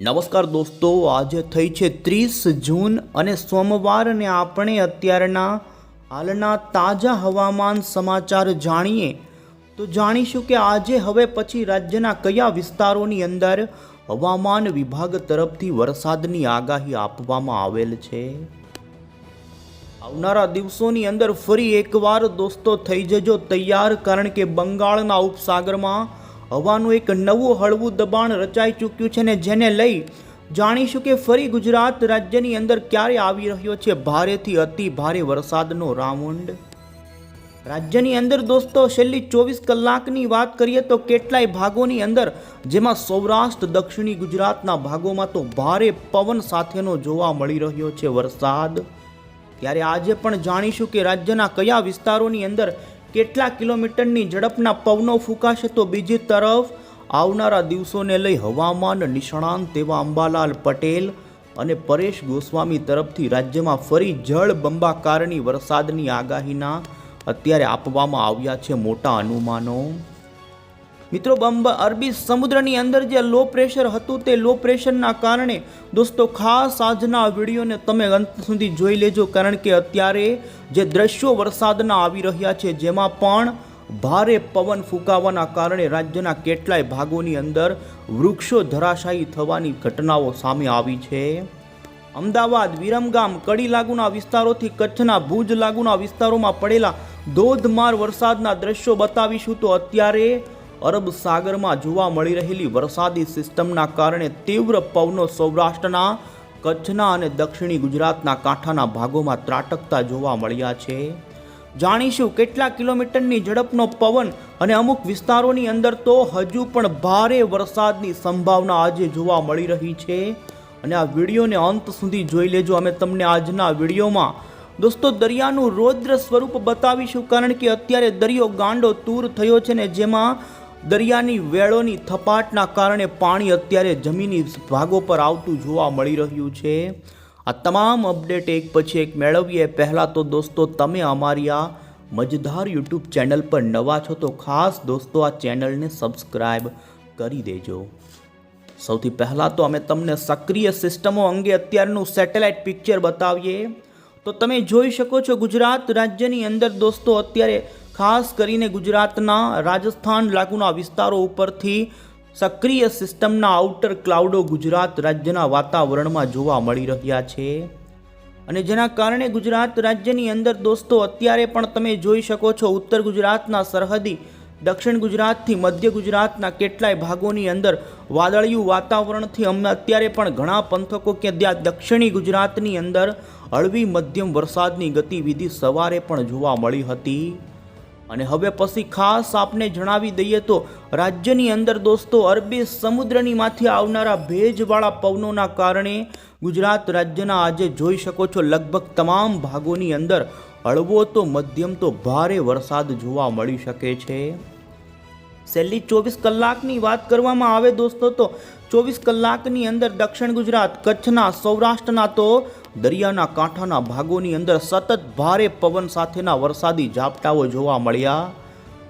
નમસ્કાર દોસ્તો, આજે થઈ છે ત્રીસ જૂન અને સોમવારને આપણે અત્યારના હાલના તાજા હવામાન સમાચાર જાણીએ. તો જાણીશું કે આજે હવે પછી રાજ્યના કયા વિસ્તારોની અંદર હવામાન વિભાગ તરફથી વરસાદની આગાહી આપવામાં આવેલ છે? આવનારા દિવસોની અંદર ફરી એકવાર દોસ્તો થઈ જજો તૈયાર, કારણ કે બંગાળના ઉપસાગરમાં હવાનું એક નવું હળવું દબાણ રચાઈ ચૂક્યું છે ને જેને લઈ જાણીશું કે ફરી ગુજરાત રાજ્યની અંદર ક્યારે આવી રહ્યો છે ભારેથી અતિ ભારે વરસાદનો રાઉન્ડ? રાજ્યની અંદર દોસ્તો, છેલ્લી ચોવીસ કલાકની વાત કરીએ તો કેટલાય ભાગોની અંદર, જેમાં સૌરાષ્ટ્ર, દક્ષિણી ગુજરાતના ભાગોમાં તો ભારે પવન સાથેનો જોવા મળી રહ્યો છે વરસાદ. ત્યારે આજે પણ જાણીશું કે રાજ્યના કયા વિસ્તારોની અંદર કેટલા કિલોમીટરની ઝડપના પવનો ફૂંકાશે તો બીજી તરફ આવનારા દિવસોને લઈ હવામાન નિષ્ણાંત તેવા અંબાલાલ પટેલ અને પરેશ ગોસ્વામી તરફથી રાજ્યમાં ફરી જળ બંબાકારની વરસાદની આગાહીના અત્યારે આપવામાં આવ્યા છે મોટા અનુમાનો. મિત્રો, બંબ અરબી સમુદ્રની અંદર જે લો પ્રેશર હતું તે લો પ્રેશરના કારણે દોસ્તો, ખાસ આજના વિડીયોને તમે અંત સુધી જોઈ લેજો, કારણ કે અત્યારે જે દ્રશ્યો વરસાદના આવી રહ્યા છે, જેમાં પણ ભારે પવન ફૂંકાવાના કારણે રાજ્યના કેટલાય ભાગોની અંદર વૃક્ષો ધરાશાયી થવાની ઘટનાઓ સામે આવી છે. અમદાવાદ, વિરમગામ, કડી લાગુના વિસ્તારોથી કચ્છના ભુજ લાગુના વિસ્તારોમાં પડેલા ધોધમાર વરસાદના દ્રશ્યો બતાવીશું તો અત્યારે અરબ સાગરમાં જોવા મળી રહેલી વરસાદી સિસ્ટમના કારણે તીવ્ર પવનો સૌરાષ્ટ્રના, કચ્છના અને દક્ષિણી ગુજરાતના કાંઠાના ભાગોમાં ત્રાટકતા જોવા મળ્યા છે. જાણીશું કેટલા કિલોમીટરની ઝડપનો પવન અને અમુક વિસ્તારોની અંદર તો હજુ પણ ભારે વરસાદની સંભાવના આજે જોવા મળી રહી છે. અને આ વિડીયોને અંત સુધી જોઈ લેજો. અમે તમને આજના વિડીયોમાં દોસ્તો દરિયાનું રૌદ્ર સ્વરૂપ બતાવીશું, કારણ કે અત્યારે દરિયો ગાંડો તૂર થયો છે ને જેમાં દરિયાની વેળોની થપાટના કારણે પાણી અત્યારે જમીની ભાગો પર આવતું જોવા મળી રહ્યું છે. આ તમામ અપડેટ એક પછી એક મેળવીએ. પહેલાં તો દોસ્તો, તમે અમારી આ મજધાર યુટ્યુબ ચેનલ પર નવા છો તો ખાસ દોસ્તો, આ ચેનલને સબસ્ક્રાઈબ કરી દેજો. સૌથી પહેલાં તો અમે તમને સક્રિય સિસ્ટમો અંગે અત્યારનું સેટેલાઇટ પિક્ચર બતાવીએ. તો તમે જોઈ શકો છો ગુજરાત રાજ્યની અંદર દોસ્તો, અત્યારે ખાસ કરીને ગુજરાતના રાજસ્થાન લાગુના વિસ્તારો ઉપરથી સક્રિય સિસ્ટમના આઉટર ક્લાઉડો ગુજરાત રાજ્યના વાતાવરણમાં જોવા મળી રહ્યા છે. અને જેના કારણે ગુજરાત રાજ્યની અંદર દોસ્તો, અત્યારે પણ તમે જોઈ શકો છો ઉત્તર ગુજરાતના સરહદી, દક્ષિણ ગુજરાતથી મધ્ય ગુજરાતના કેટલાય ભાગોની અંદર વાદળિયું વાતાવરણથી અમને અત્યારે પણ ઘણા પંથકો કે ત્યાં દક્ષિણી ગુજરાતની અંદર હળવી મધ્યમ વરસાદની ગતિવિધિ સવારે પણ જોવા મળી હતી. અને હવે પછી ખાસ આપને જણાવી દઈએ તો રાજ્યની અંદર દોસ્તો, અરબી સમુદ્રની માંથી આવનારા ભેજવાળા પવનોના કારણે ગુજરાત રાજ્યના આજે જોઈ શકો છો, લગભગ તમામ ભાગોની અંદર હળવો તો મધ્યમ તો ભારે વરસાદ જોવા મળી શકે છે. છેલ્લી ચોવીસ કલાકની વાત કરવામાં આવે દોસ્તો તો ચોવીસ કલાકની અંદર દક્ષિણ ગુજરાત, કચ્છના, સૌરાષ્ટ્રના તો દરિયાના કાંઠાના ભાગોની અંદર સતત ભારે પવન સાથેના વરસાદી ઝાપટાઓ જોવા મળ્યા.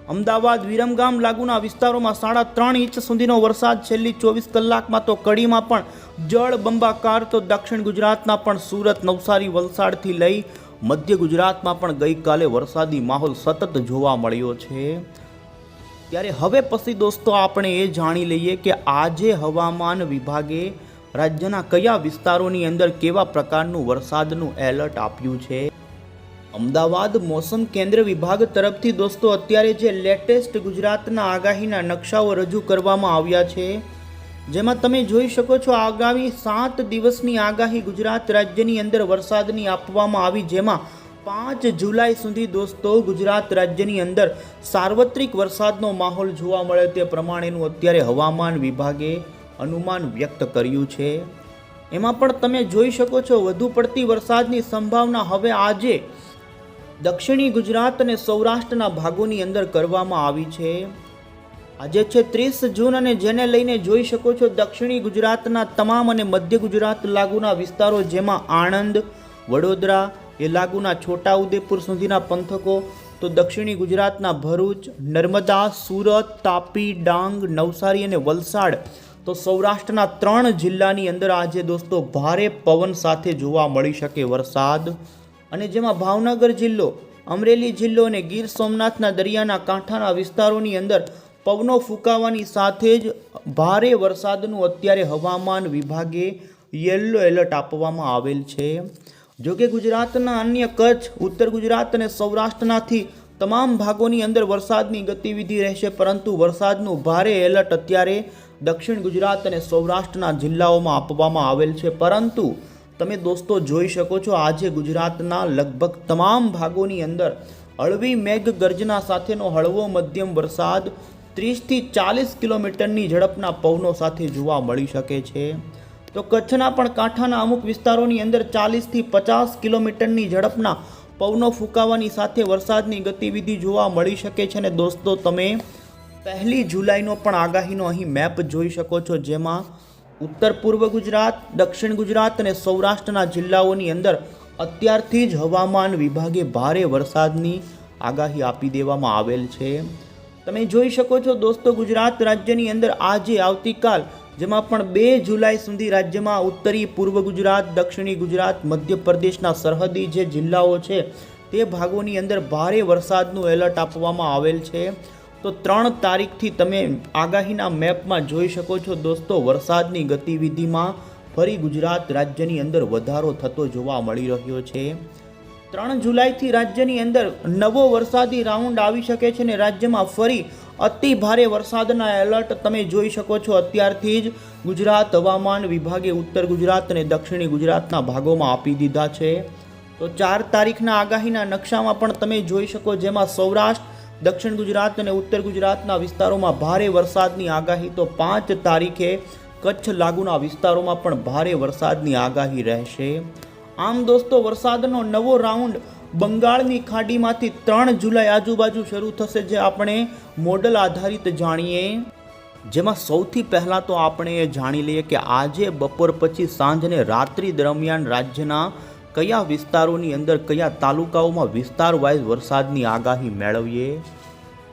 અમદાવાદ વિરમગામ લાગુના વિસ્તારોમાં સાડા ત્રણ ઇંચ સુધીનો વરસાદ છેલ્લી ચોવીસ કલાકમાં તો કડીમાં પણ જળ બંબાકાર તો દક્ષિણ ગુજરાતના પણ સુરત નવસારી વલસાડથી લઈ મધ્ય ગુજરાતમાં પણ ગઈકાલે વરસાદી માહોલ સતત જોવા મળ્યો છે. ત્યારે હવે પછી દોસ્તો આપણે એ જાણી લઈએ કે આજે હવામાન વિભાગે રાજ્યના કયા વિસ્તારોની અંદર કેવા પ્રકારનું વરસાદનું એલર્ટ આપ્યું છે? અમદાવાદ મોસમ કેન્દ્ર વિભાગ તરફથી દોસ્તો, અત્યારે જે લેટેસ્ટ ગુજરાતના આગાહીના નકશાઓ રજૂ કરવામાં આવ્યા છે, જેમાં તમે જોઈ શકો છો આગામી સાત દિવસની આગાહી ગુજરાત રાજ્યની અંદર વરસાદની આપવામાં આવી, જેમાં પાંચ જુલાઈ સુધી દોસ્તો ગુજરાત રાજ્યની અંદર સાર્વત્રિક વરસાદનો માહોલ જોવા મળે તે પ્રમાણેનું અત્યારે હવામાન વિભાગે અનુમાન વ્યક્ત કર્યું છે. એમાં પણ તમે જોઈ શકો છો, વધુ પડતી વરસાદની સંભાવના હવે આજે દક્ષિણી ગુજરાત અને સૌરાષ્ટ્રના ભાગોની અંદર કરવામાં આવી છે. આજે છે ત્રીસ જૂન અને જેને લઈને જોઈ શકો છો, દક્ષિણી ગુજરાતના તમામ અને મધ્ય ગુજરાત લાગુના વિસ્તારો જેમાં આણંદ, વડોદરા, એ લાગુના છોટાઉદેપુર સુધીના પંથકો, તો દક્ષિણી ગુજરાતના ભરૂચ, નર્મદા, સુરત, તાપી, ડાંગ, નવસારી અને વલસાડ તો સૌરાષ્ટ્રના ત્રણ જિલ્લાની અંદર આજે દોસ્તો ભારે પવન સાથે જોવા મળી શકે વરસાદ. અને જેમાં ભાવનગર જિલ્લો, અમરેલી જિલ્લો અને ગીર સોમનાથના દરિયાના કાંઠાના વિસ્તારોની અંદર પવનો ફૂંકાવાની સાથે જ ભારે વરસાદનું અત્યારે હવામાન વિભાગે યલો એલર્ટ આપવામાં આવેલ છે. જો કે ગુજરાતના અન્ય કચ્છ, ઉત્તર ગુજરાત અને સૌરાષ્ટ્રનાથી તમામ ભાગોની અંદર વરસાદની ગતિવિધિ રહેશે, પરંતુ વરસાદનું ભારે એલર્ટ અત્યારે દક્ષિણ ગુજરાત અને સૌરાષ્ટ્રના જિલ્લાઓમાં આપવામાં આવેલ છે. પરંતુ તમે દોસ્તો જોઈ શકો છો, આજે ગુજરાતના લગભગ તમામ ભાગોની અંદર હળવી મેઘ ગર્જના સાથેનો હળવો મધ્યમ વરસાદ ત્રીસથી ચાલીસ કિલોમીટરની ઝડપના પવનો સાથે જોવા મળી શકે છે. તો કચ્છના પણ કાંઠાના અમુક વિસ્તારોની અંદર ચાલીસથી પચાસ કિલોમીટરની ઝડપના પવનો ફૂંકાવાની સાથે વરસાદની ગતિવિધિ જોવા મળી શકે છે. અને દોસ્તો, તમે પહેલી જુલાઈનો પણ આગાહીનો અહીં મેપ જોઈ શકો છો, જેમાં ઉત્તર પૂર્વ ગુજરાત, દક્ષિણ ગુજરાત અને સૌરાષ્ટ્રના જિલ્લાઓની અંદર અત્યારથી જ હવામાન વિભાગે ભારે વરસાદની આગાહી આપી દેવામાં આવેલ છે. તમે જોઈ શકો છો દોસ્તો, ગુજરાત રાજ્યની અંદર આજે આવતીકાલ, જેમાં પણ બે જુલાઈ સુધી રાજ્યમાં ઉત્તરી પૂર્વ ગુજરાત, દક્ષિણી ગુજરાત, મધ્યપ્રદેશના સરહદી જે જિલ્લાઓ છે, તે ભાગોની અંદર ભારે વરસાદનું એલર્ટ આપવામાં આવેલ છે. તો ત્રણ તારીખથી તમે આગાહીના મેપમાં જોઈ શકો છો દોસ્તો, વરસાદની ગતિવિધિમાં ફરી ગુજરાત રાજ્યની અંદર વધારો થતો જોવા મળી રહ્યો છે. ત્રણ જુલાઈથી રાજ્યની અંદર નવો વરસાદી રાઉન્ડ આવી શકે છે ને રાજ્યમાં ફરી અતિ ભારે વરસાદના એલર્ટ તમે જોઈ શકો છો. અત્યારથી જ ગુજરાત હવામાન વિભાગે ઉત્તર ગુજરાત અને દક્ષિણી ગુજરાતના ભાગોમાં આપી દીધા છે. તો ચાર તારીખના આગાહીના નકશામાં પણ તમે જોઈ શકો જેમાં સૌરાષ્ટ્ર દક્ષિણ ગુજરાત અને ઉત્તર ગુજરાતના વિસ્તારોમાં ભારે વરસાદની આગાહી તો પાંચ તારીખે કચ્છ લાગુના વિસ્તારોમાં પણ ભારે વરસાદની આગાહી રહેશે. આમ દોસ્તો, વરસાદનો નવો રાઉન્ડ બંગાળની ખાડીમાંથી ત્રણ જુલાઈ આજુબાજુ શરૂ થશે જે આપણે મોડલ આધારિત જાણીએ. જેમાં સૌથી પહેલાં તો આપણે એ જાણી લઈએ કે આજે બપોર પછી સાંજને રાત્રિ દરમિયાન રાજ્યના કયા વિસ્તારોની અંદર કયા તાલુકાઓમાં વિસ્તાર વાઇઝ વરસાદની આગાહી મેળવીએ?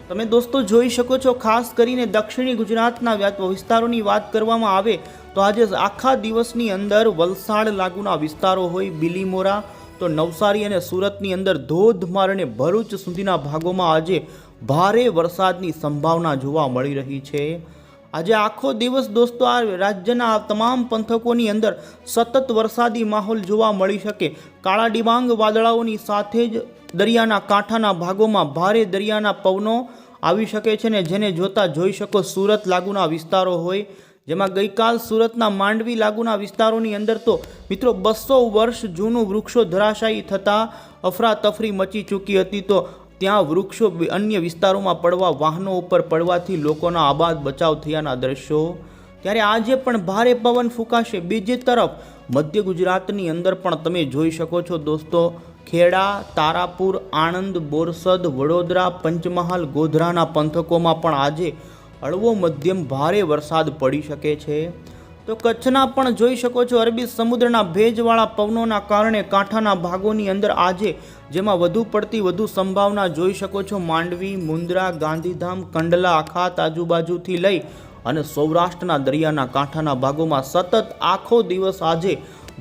તમે દોસ્તો જોઈ શકો છો, ખાસ કરીને દક્ષિણી ગુજરાતના વિસ્તારોની વાત કરવામાં આવે તો આજે આખા દિવસની અંદર વલસાડ લાગુના વિસ્તારો હોય, બિલીમોરા, તો નવસારી અને સુરતની અંદર ધોધમાર અને ભરૂચ સુધીના ભાગોમાં આજે ભારે વરસાદની સંભાવના જોવા મળી રહી છે. આજે આખો દિવસ દોસ્તો આ રાજ્યના તમામ પંથકોની અંદર સતત વરસાદી માહોલ જોવા મળી શકે. કાળા ડિબાંગ વાદળાઓની સાથે જ દરિયાના કાંઠાના ભાગોમાં ભારે દરિયાના પવનો આવી શકે છે ને જેને જોતા જોઈ શકો સુરત લાગુના વિસ્તારો હોય. જેમાં ગઈકાલ સુરતના માંડવી લાગુના વિસ્તારોની અંદર તો મિત્રો બસો વર્ષ જૂનું વૃક્ષો ધરાશાયી થતાં અફરાતફરી મચી ચૂકી હતી તો ત્યાં વૃક્ષો અન્ય વિસ્તારોમાં પડવા, વાહનો ઉપર પડવાથી લોકોના આબાદ બચાવ થયાના દ્રશ્યો. ત્યારે આજે પણ ભારે પવન ફૂંકાશે. બીજી તરફ, મધ્ય ગુજરાતની અંદર પણ તમે જોઈ શકો છો દોસ્તો, ખેડા, તારાપુર, આણંદ, બોરસદ, વડોદરા, પંચમહાલ, ગોધરાના પંથકોમાં પણ આજે હળવો મધ્યમ ભારે વરસાદ પડી શકે છે. તો કચ્છના પણ જોઈ શકો છો, અરબી સમુદ્રના ભેજવાળા પવનોના કારણે કાંઠાના ભાગોની અંદર આજે જેમાં વધુ પડતી વધુ સંભાવના જોઈ શકો છો. માંડવી, મુન્દ્રા, ગાંધીધામ, કંડલા અખાત આજુબાજુથી લઈ અને સૌરાષ્ટ્રના દરિયાના કાંઠાના ભાગોમાં સતત આખો દિવસ આજે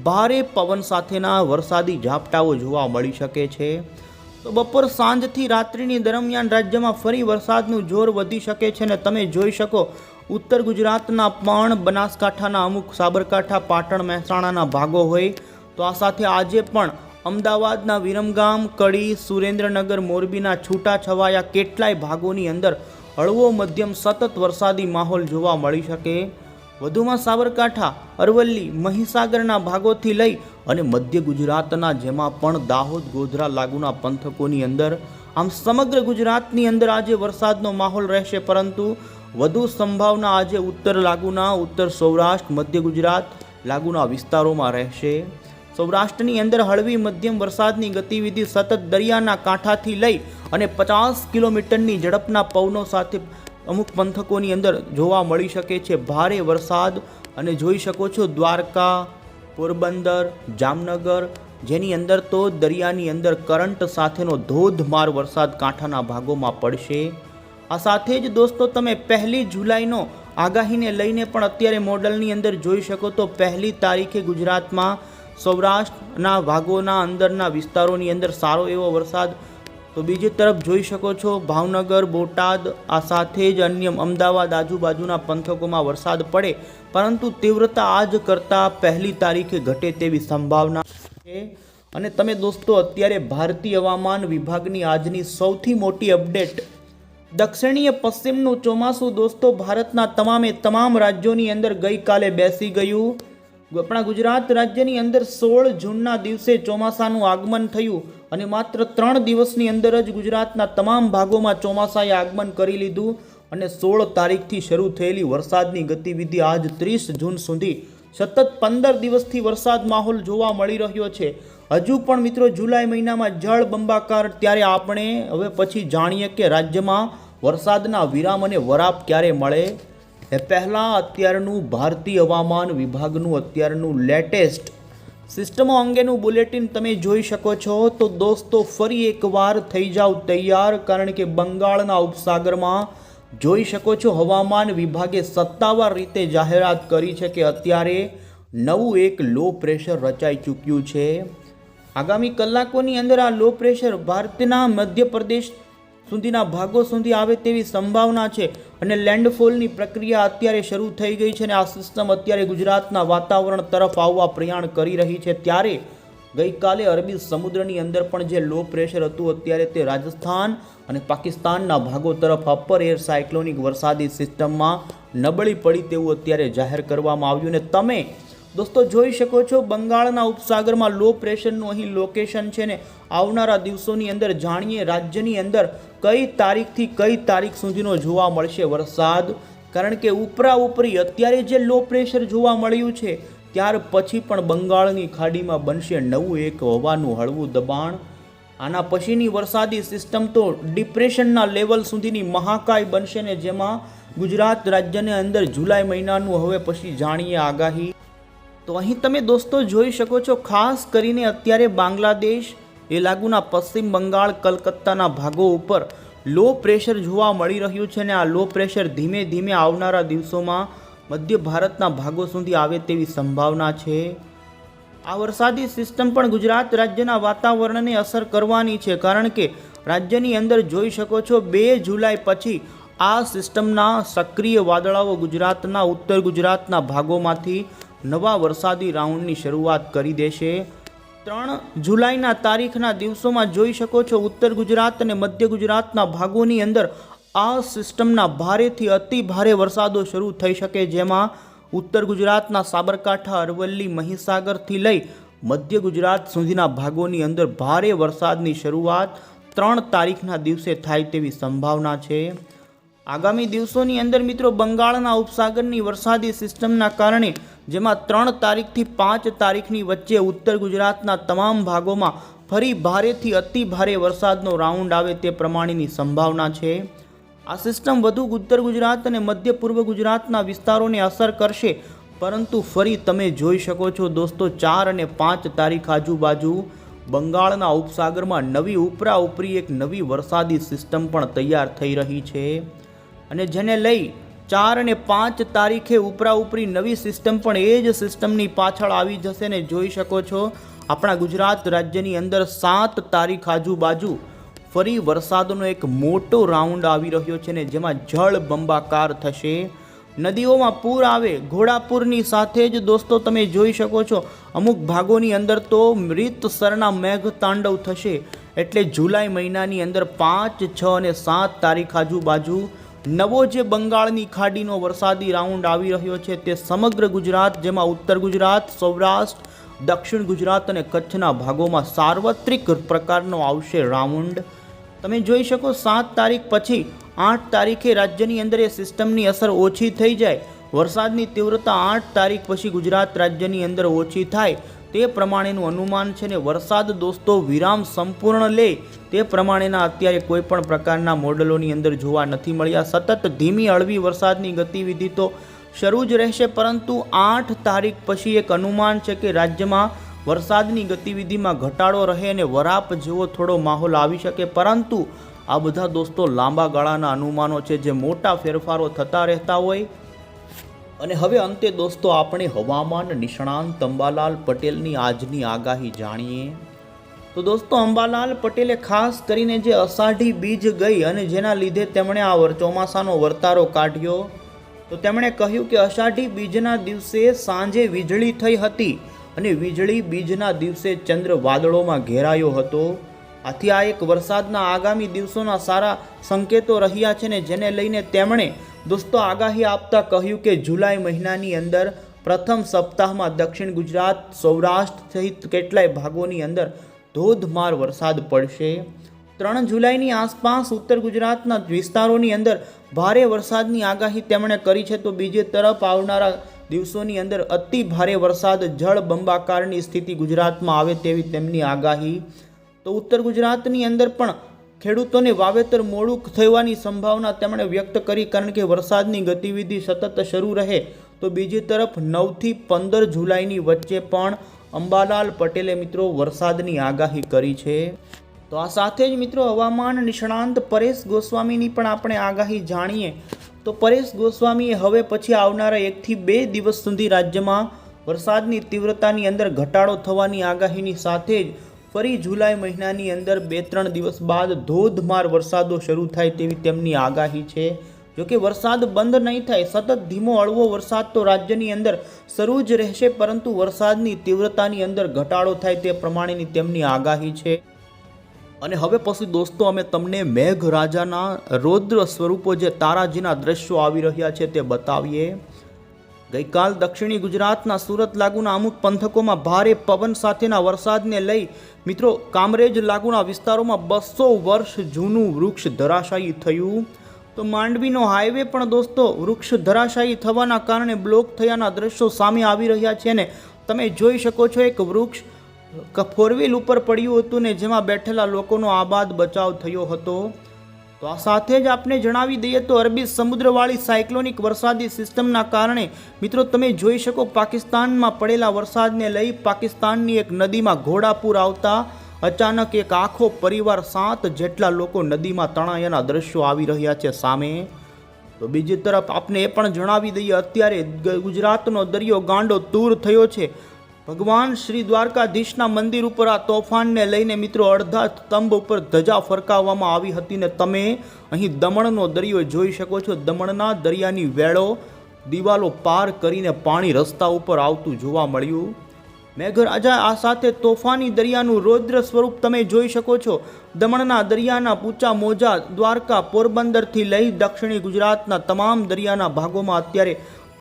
ભારે પવન સાથેના વરસાદી ઝાપટાઓ જોવા મળી શકે છે. તો બપોર સાંજથી રાત્રિની દરમિયાન રાજ્યમાં ફરી વરસાદનું જોર વધી શકે છે અને તમે જોઈ શકો ઉત્તર ગુજરાતના પણ બનાસકાંઠાના અમુક સાબરકાંઠા, પાટણ, મહેસાણાના ભાગો હોય. તો આ સાથે આજે પણ અમદાવાદના વિરમગામ, કડી, સુરેન્દ્રનગર, મોરબીના છૂટાછવાયા કેટલાય ભાગોની અંદર હળવો મધ્યમ સતત વરસાદી માહોલ જોવા મળી શકે. વધુમાં સાબરકાંઠા, અરવલ્લી, મહીસાગરના ભાગોથી લઈ અને મધ્ય ગુજરાતના જેમાં પણ દાહોદ, ગોધરા લાગુના પંથકોની અંદર. આમ સમગ્ર ગુજરાતની અંદર આજે વરસાદનો માહોલ રહેશે, પરંતુ વધુ સંભાવના આજે ઉત્તર લાગુના, ઉત્તર સૌરાષ્ટ્ર, મધ્ય ગુજરાત લાગુના વિસ્તારોમાં રહેશે. સૌરાષ્ટ્રની અંદર હળવી મધ્યમ વરસાદની ગતિવિધિ સતત દરિયાના કાંઠાથી લઈ અને પચાસ કિલોમીટરની ઝડપના પવનો સાથે અમુક પંથકોની અંદર જોવા મળી શકે છે. ભારે વરસાદ અને જોઈ શકો છો દ્વારકા, પોરબંદર, જામનગર, જેની અંદર તો દરિયાની અંદર કરંટ સાથેનો ધોધમાર વરસાદ કાંઠાના ભાગોમાં પડશે. આ સાથે જ દોસ્તો, તમે પહેલી જુલાઈનો આગાહીને લઈને પણ અત્યારે મોડલની અંદર જોઈ શકો તો પહેલી તારીખે ગુજરાતમાં સૌરાષ્ટ્રના ભાગોના અંદરના વિસ્તારોની અંદર સારો એવો વરસાદ. તો બીજી તરફ જોઈ શકો છો ભાવનગર, બોટાદ, આ સાથે જ અન્ય અમદાવાદ આજુબાજુના પંથકોમાં વરસાદ પડે. પરંતુ તીવ્રતા આજ કરતાં પહેલી તારીખે ઘટે તેવી સંભાવના છે. અને તમે દોસ્તો, અત્યારે ભારતીય હવામાન વિભાગની આજની સૌથી મોટી અપડેટ દક્ષિણીય પશ્ચિમનું ચોમાસું દોસ્તો ભારતના તમામે તમામ રાજ્યોની અંદર ગઈકાલે બેસી ગયું. આપણા ગુજરાત રાજ્યની અંદર સોળ જૂનના દિવસે ચોમાસાનું આગમન થયું અને માત્ર ત્રણ દિવસની અંદર જ ગુજરાતના તમામ ભાગોમાં ચોમાસાએ આગમન કરી લીધું અને સોળ તારીખથી શરૂ થયેલી વરસાદની ગતિવિધિ આજ ત્રીસ જૂન સુધી સતત પંદર દિવસથી વરસાદ માહોલ જોવા મળી રહ્યો છે. હજુ પણ મિત્રો જુલાઈ મહિનામાં જળ બંબાકાર ત્યારે આપણે હવે પછી જાણીએ કે રાજ્યમાં વરસાદના વિરામ અને વરાપ ક્યારે મળે એ પહેલાં અત્યારનું ભારતીય હવામાન વિભાગનું અત્યારનું લેટેસ્ટ સિસ્ટમો અંગેનું બુલેટિન તમે જોઈ શકો છો. તો દોસ્તો, ફરી એકવાર થઈ જાવ તૈયાર, કારણ કે બંગાળના ઉપસાગરમાં જોઈ શકો છો હવામાન વિભાગે સત્તાવાર રીતે જાહેરાત કરી છે કે અત્યારે નવું એક લો પ્રેશર રચાઈ ચૂક્યું છે. આગામી કલાકોની અંદર આ લો પ્રેશર ભારતના મધ્યપ્રદેશ સુધીના ભાગો સુધી આવે તેવી સંભાવના છે અને લેન્ડફોલની પ્રક્રિયા અત્યારે શરૂ થઈ ગઈ છે અને આ સિસ્ટમ અત્યારે ગુજરાતના વાતાવરણ તરફ આવવા પ્રયાણ કરી રહી છે. ત્યારે ગઈકાલે અરબી સમુદ્રની અંદર પણ જે લો પ્રેશર હતું અત્યારે તે રાજસ્થાન અને પાકિસ્તાનના ભાગો તરફ અપર એર સાયક્લોનિક વરસાદી સિસ્ટમમાં નબળી પડી તેવું અત્યારે જાહેર કરવામાં આવ્યું અને તમે દોસ્તો, જોઈ શકો છો બંગાળના ઉપસાગરમાં લો પ્રેશરનું અહીં લોકેશન છે ને આવનારા દિવસોની અંદર જાણીએ રાજ્યની અંદર કઈ તારીખથી કઈ તારીખ સુધીનો જોવા મળશે વરસાદ. કારણ કે ઉપરા ઉપરી અત્યારે જે લો પ્રેશર જોવા મળ્યું છે, ત્યાર પછી પણ બંગાળની ખાડીમાં બનશે નવું એક હવાનું હળવું દબાણ. આના પછીની વરસાદી સિસ્ટમ તો ડિપ્રેશનના લેવલ સુધીની મહાકાય બનશે ને જેમાં ગુજરાત રાજ્યને અંદર જુલાઈ મહિનાનું હવે પછી જાણીએ આગાહી. તો અહીં તમે દોસ્તો જોઈ શકો છો, ખાસ કરીને અત્યારે બાંગ્લાદેશ એ લાગુના પશ્ચિમ બંગાળ, કલકત્તાના ભાગો ઉપર લો પ્રેશર જોવા મળી રહ્યું છે અને આ લો પ્રેશર ધીમે ધીમે આવનારા દિવસોમાં મધ્ય ભારતના ભાગો સુધી આવે તેવી સંભાવના છે. આ વરસાદી સિસ્ટમ પણ ગુજરાત રાજ્યના વાતાવરણને અસર કરવાની છે, કારણ કે રાજ્યની અંદર જોઈ શકો છો બે જુલાઈ પછી આ સિસ્ટમના સક્રિય વાદળાઓ ગુજરાતના, ઉત્તર ગુજરાતના ભાગોમાંથી નવા વરસાદી રાઉન્ડની શરૂઆત કરી દેશે. ત્રણ જુલાઈના તારીખના દિવસોમાં જોઈ શકો છો ઉત્તર ગુજરાત અને મધ્ય ગુજરાતના ભાગોની અંદર આ સિસ્ટમના ભારેથી અતિ ભારે વરસાદો શરૂ થઈ શકે જેમાં ઉત્તર ગુજરાતના સાબરકાંઠા, અરવલ્લી, મહીસાગરથી લઈ મધ્ય ગુજરાત સુધીના ભાગોની અંદર ભારે વરસાદની શરૂઆત ત્રણ તારીખના દિવસે થાય તેવી સંભાવના છે. આગામી દિવસોની અંદર મિત્રો બંગાળના ઉપસાગરની વરસાદી સિસ્ટમના કારણે જેમાં ત્રણ તારીખથી પાંચ તારીખની વચ્ચે ઉત્તર ગુજરાતના તમામ ભાગોમાં ફરી ભારેથી અતિ ભારે વરસાદનો રાઉન્ડ આવે તે પ્રમાણેની સંભાવના છે. આ સિસ્ટમ વધુ ઉત્તર ગુજરાત અને મધ્ય પૂર્વ ગુજરાતના વિસ્તારોને અસર કરશે, પરંતુ ફરી તમે જોઈ શકો છો દોસ્તો, ચાર અને પાંચ તારીખ આજુબાજુ. બંગાળના ઉપસાગરમાં નવી ઉપરા ઉપરી એક નવી વરસાદી સિસ્ટમ પણ તૈયાર થઈ રહી છે. અને જેને લઈ ચાર અને પાંચ તારીખે ઉપરા ઉપરી નવી સિસ્ટમ પણ એ જ સિસ્ટમની પાછળ આવી જશે ને જોઈ શકો છો. આપણા ગુજરાત રાજ્યની અંદર સાત તારીખ આજુબાજુ ફરી વરસાદનો એક મોટો રાઉન્ડ આવી રહ્યો છે ને જેમાં જળ બંબાકાર થશે. નદીઓમાં પૂર આવે, ઘોડાપૂરની સાથે જ દોસ્તો તમે જોઈ શકો છો. અમુક ભાગોની અંદર તો મૃતસરના મેઘ તાંડવ થશે. એટલે જુલાઈ મહિનાની અંદર પાંચ, છ અને સાત તારીખ આજુબાજુ નવો જે બંગાળની ખાડીનો વરસાદી રાઉન્ડ આવી રહ્યો છે તે સમગ્ર ગુજરાત, જેમાં ઉત્તર ગુજરાત, સૌરાષ્ટ્ર, દક્ષિણ ગુજરાત અને કચ્છના ભાગોમાં સાર્વત્રિક પ્રકારનો આવશે રાઉન્ડ. તમે જોઈ શકો સાત તારીખ પછી આઠ તારીખે રાજ્યની અંદર એ સિસ્ટમની અસર ઓછી થઈ જાય. વરસાદની તીવ્રતા આઠ તારીખ પછી ગુજરાત રાજ્યની અંદર ઓછી થાય. તે પ્રમાણેનું અનુમાન છે ને વરસાદ દોસ્તો વિરામ સંપૂર્ણ લે તે પ્રમાણેના અત્યારે કોઈ પણ પ્રકારના મોડલોની અંદર જોવા નથી મળ્યા. સતત ધીમી હળવી વરસાદની ગતિવિધિ તો શરૂ જ રહેશે, પરંતુ આઠ તારીખ પછી એક અનુમાન છે કે રાજ્યમાં વરસાદની ગતિવિધિમાં ઘટાડો રહે અને વરાપ જેવો થોડો માહોલ આવી શકે. પરંતુ આ બધા દોસ્તો લાંબા ગાળાના અનુમાનો છે. જે મોટા ફેરફારો થતા રહેતા હોય અને હવે અંતે દોસ્તો આપણે હવામાન નિષ્ણાંત અંબાલાલ પટેલની આજની આગાહી જાણીએ. તો દોસ્તો અંબાલાલ પટેલે ખાસ કરીને જે અષાઢી બીજ ગઈ અને જેના લીધે તેમણે આ ચોમાસાનો વર્તારો કાઢ્યો. તો તેમણે કહ્યું કે અષાઢી બીજના દિવસે સાંજે વીજળી થઈ હતી અને વીજળી બીજના દિવસે ચંદ્ર વાદળોમાં ઘેરાયો હતો. આથી આ એક વરસાદના આગામી દિવસોના સારા સંકેતો રહ્યા છે ને જેને લઈને તેમણે દોસ્તો, આગાહી આપતા કહ્યું કે જુલાઈ મહિનાની અંદર પ્રથમ સપ્તાહમાં દક્ષિણ ગુજરાત, સૌરાષ્ટ્ર સહિત કેટલાય ભાગોની અંદર ધોધમાર વરસાદ પડશે. ત્રણ જુલાઈની આસપાસ ઉત્તર ગુજરાતના વિસ્તારોની અંદર ભારે વરસાદની આગાહી તેમણે કરી છે. તો બીજી તરફ આવનારા દિવસોની અંદર અતિ ભારે વરસાદ, જળ બંબાકારની સ્થિતિ ગુજરાતમાં આવે તેવી તેમની આગાહી. તો ઉત્તર ગુજરાતની અંદર પણ ખેડૂતોને વાવેતર મોડું થવાની સંભાવના તેમણે વ્યક્ત કરી કારણ કે વરસાદની ગતિવિધિ સતત શરૂ રહે તો બીજી તરફ નવથી પંદર જુલાઈની વચ્ચે પણ અંબાલાલ પટેલે મિત્રો વરસાદની આગાહી કરી છે. તો આ સાથે જ મિત્રો હવામાન નિષ્ણાંત પરેશ ગોસ્વામીની પણ આપણે આગાહી જાણીએ. તો પરેશ ગોસ્વામીએ હવે પછી આવનારા એકથી બે દિવસ સુધી રાજ્યમાં વરસાદની તીવ્રતાની અંદર ઘટાડો થવાની આગાહીની સાથે જ ફરી જુલાઈ મહિનાની અંદર બે ત્રણ દિવસ બાદ ધોધમાર વરસાદો શરૂ થાય તેવી તેમની આગાહી છે. જોકે વરસાદ બંધ નહીં થાય, સતત ધીમો હળવો વરસાદ તો રાજ્યની અંદર શરૂ જ રહેશે, પરંતુ વરસાદની તીવ્રતાની અંદર ઘટાડો થાય તે પ્રમાણેની તેમની આગાહી છે. અને હવે પછી દોસ્તો, અમે તમને મેઘરાજાના રૌદ્ર સ્વરૂપો જે તારાજીના દ્રશ્યો આવી રહ્યા છે તે બતાવીએ. ગઈકાલ દક્ષિણી ગુજરાતના સુરત લાગુના અમુક પંથકોમાં ભારે પવન સાથેના વરસાદને લઈ મિત્રો કામરેજ લાગુના વિસ્તારોમાં બસો વર્ષ જૂનું વૃક્ષ ધરાશાયી થયું. તો માંડવીનો હાઈવે પણ દોસ્તો વૃક્ષ ધરાશાયી થવાના કારણે બ્લોક થયાના દ્રશ્યો સામે આવી રહ્યા છે ને તમે જોઈ શકો છો એક વૃક્ષ ફોરવ્હીલ ઉપર પડ્યું હતું ને જેમાં બેઠેલા લોકોનો આબાદ બચાવ થયો હતો. તો આ સાથે જ આપને જણાવી દઈએ તો અરબી સમુદ્રવાળી સાયક્લોનિક વરસાદી સિસ્ટમના કારણે, મિત્રો તમે જોઈ શકો પાકિસ્તાનમાં પડેલા વરસાદને લઈ પાકિસ્તાનની એક નદીમાં ઘોડાપૂર આવતા અચાનક એક આખો પરિવાર સાત જેટલા લોકો નદીમાં તણાયાના દ્રશ્યો આવી રહ્યા છે સામે. તો બીજી તરફ આપને એ પણ જણાવી દઈએ, અત્યારે ગુજરાતનો દરિયો ગાંડો તૂર થયો છે. ભગવાન શ્રી દ્વારકાધીશના મંદિર ઉપર આ તોફાનને લઈને મિત્રો અડધા સ્તંભ ઉપર ધજા ફરકાવવામાં આવી હતી ને તમે અહીં દમણનો દરિયો જોઈ શકો છો. દમણના દરિયાની વેળો દિવાલો પાર કરીને પાણી રસ્તા ઉપર આવતું જોવા મળ્યું. મેઘરાજા, આ સાથે તોફાની દરિયાનું રૌદ્ર સ્વરૂપ તમે જોઈ શકો છો. દમણના દરિયાના પૂચા મોજા દ્વારકા પોરબંદરથી લઈ દક્ષિણી ગુજરાતના તમામ દરિયાના ભાગોમાં અત્યારે